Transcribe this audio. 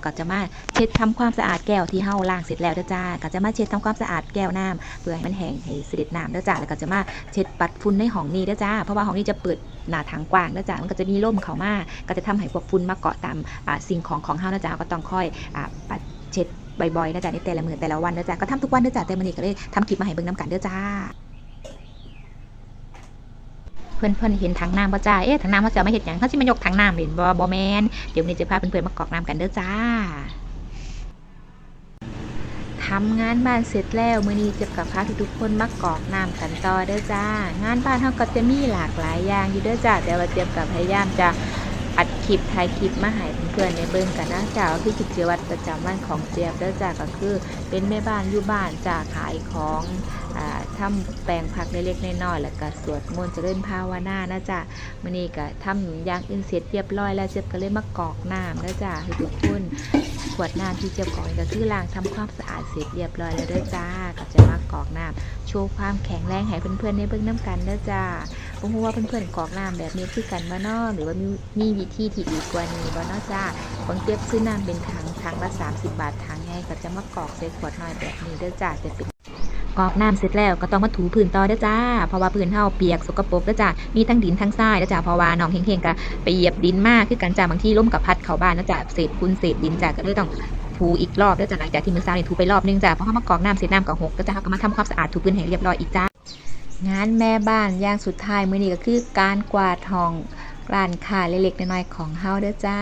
เขาก็จะมาเช็ดทำความสะอาดแก้วที่เฮาล้างเสร็จแล้วเด้อจ้าก็จะมาเช็ดทำความสะอาดแก้วน้ำเพื่อให้มันแห้งให้เสด็จน้ำเด้อจ้าแล้วก็จะมาเช็ดปัดฝุ่นในห้องนี้เด้อจ้าเพราะว่าห้องนี้จะเปิดหน้าทางกว้างเด้อจ้ามันก็จะมีร่มเข้ามาก็จะทำให้พวกฝุ่นมาเกาะตามสิ่งของของเฮาเด้อจ้าก็ต้องค่อยปัดเช็ดบ่อยๆนะจ๊ะในแต่ละมื้อแต่ละวันเด้อจ้าก็ทำทุกวันเด้อจ้าแต่มื้อนี้ก็เลยทำคลิปมาให้เบิ่งนํกันเด้อจ้า เพื่อนเพื่อนๆเห็นถังน้ำป่ะจ้าเอ๊ะถังน้ำเขาจะเอาไม่เห็นอย่างเขาจะมายกถังน้ำเห็นบ่บอแมนเดี๋ยวนี้จะพาเพื่อนๆมากรอกน้ำกันเด้อจ้าทำงานบ้านเสร็จแล้วมื้อนี้จะกับพาทุกๆคนมากรอกน้ำกันต่อเด้อจ้า งานบ้านเขาก็จะมีหลากหลายอย่างอยู่เด้อจ้าแต่ว่าเตรียมกับพยายามจะ อัดคลิปถ่ายคลิปมาให้เพื่อนๆในเบิ่งกันนะจ้าก็คือกิจวัตรประจำวันของเจี๊ยบเด้อจ้าก็คือเป็นแม่บ้านอยู่บ้านจ้าขายของอ่าทำแปลงผักเล็กๆน้อยๆแล้วก็สวดมนต์เจริญภาวนานะจ๊ะมื้อนี้ก็ทำอย่างอื่นเสร็จเรียบร้อยแล้วเจ็บก็เลยมากอกน้ำนะจ๊ะให้ทุกคนขวดน้ำที่เจ็บกอกนี่ก็คือล้างทำความสะอาดเสร็จเรียบร้อยแล้วเด้อจ้าก็จะมากอกน้ำโชว์ความแข็งแรงให้เพื่อนๆได้เบิ่งน้ำกันเด้อจ้า บ่ฮู้ว่าเพื่อนๆกรอกน้ำแบบนี้คือกันบ่นาะหรือว่ามีมีวิธีที่ดีกว่านี้บ่นาะจ้าบางเจ็บซื้อน้ำเป็นถังถังละ 30 บาทถังใหญ่ก็จะมากรอกใส่ขวดน้อยแบบนี้เด้อจ้าจะเป็นกรอกน้ำเสร็จแล้วก็ต้องมาถูพื้นต่อเด้อจ้า เพราะว่าพื้นเฮาเปียกสกปรกเด้อจ้า มีทั้งดินทั้งทรายเด้อจ้า เพราะว่าน้องเฮงๆก็ไปเหยียบดินมากคือกันจ้าบางที่ล้มกับพัดเข้าบ้านเด้อจ้าเศษปูนเศษดินจ้าก็เลยต้องถูอีกรอบเด้อจ้าหลังจากที่มื้อเช้านี่ถูไปรอบนึงจ้าเพราะเฮามากรอกน้ำเสร็จน้ำก็หกเด้อจ้าเฮาก็มาทำความสะอาดถูพื้นให้เรียบร้อยอีกจ้า งานแม่บ้านอย่างสุดท้ายมื้อนี้ก็คือการกวาดห้องร้านค้าเล็กๆน้อยๆของเฮาเด้อจ้า